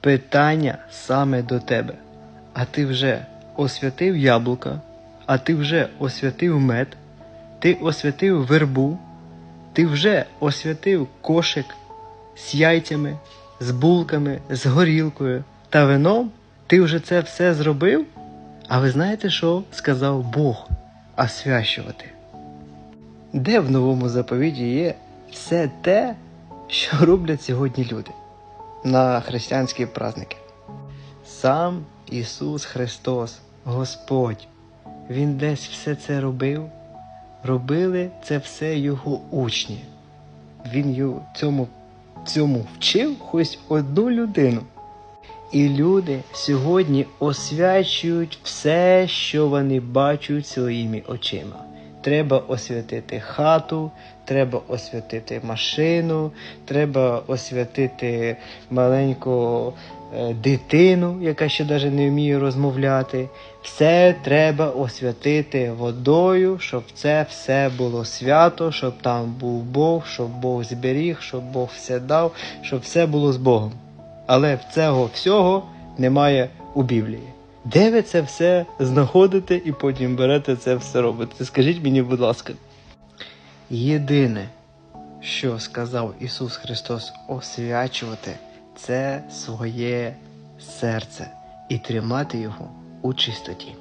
питання саме до тебе. А ти вже освятив яблука, а ти вже освятив мед, ти освятив вербу, ти вже освятив кошик з яйцями, з булками, з горілкою та вином. Ти вже це все зробив? А ви знаєте, що сказав Бог освящувати? Де в новому заповіті є все те, що роблять сьогодні люди на християнські праздники? Сам Ісус Христос, Господь, Він десь все це робив, робили це все Його учні. Він цьому, цьому вчив хоч одну людину. І люди сьогодні освячують все, що вони бачать своїми очима. Треба освятити хату, треба освятити машину, треба освятити маленьку е, дитину, яка ще навіть не вміє розмовляти. Все треба освятити водою, щоб це все було свято, щоб там був Бог, щоб Бог зберіг, щоб Бог все дав, щоб все було з Богом. Але цього всього немає у Біблії. Де ви це все знаходите і потім берете це все робите? Скажіть мені, будь ласка. Єдине, що сказав Ісус Христос освячувати, це своє серце і тримати його у чистоті.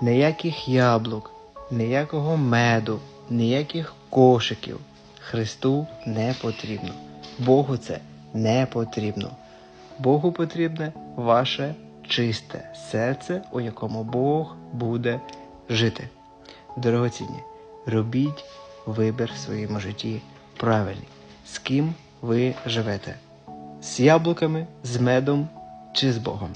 Ніяких яблук, ніякого меду, ніяких кошиків Христу не потрібно. Богу це не потрібно. Богу потрібне ваше чисте серце, у якому Бог буде жити. Дорогоцінні, робіть вибір в своєму житті правильний. З ким ви живете? З яблуками, з медом чи з Богом?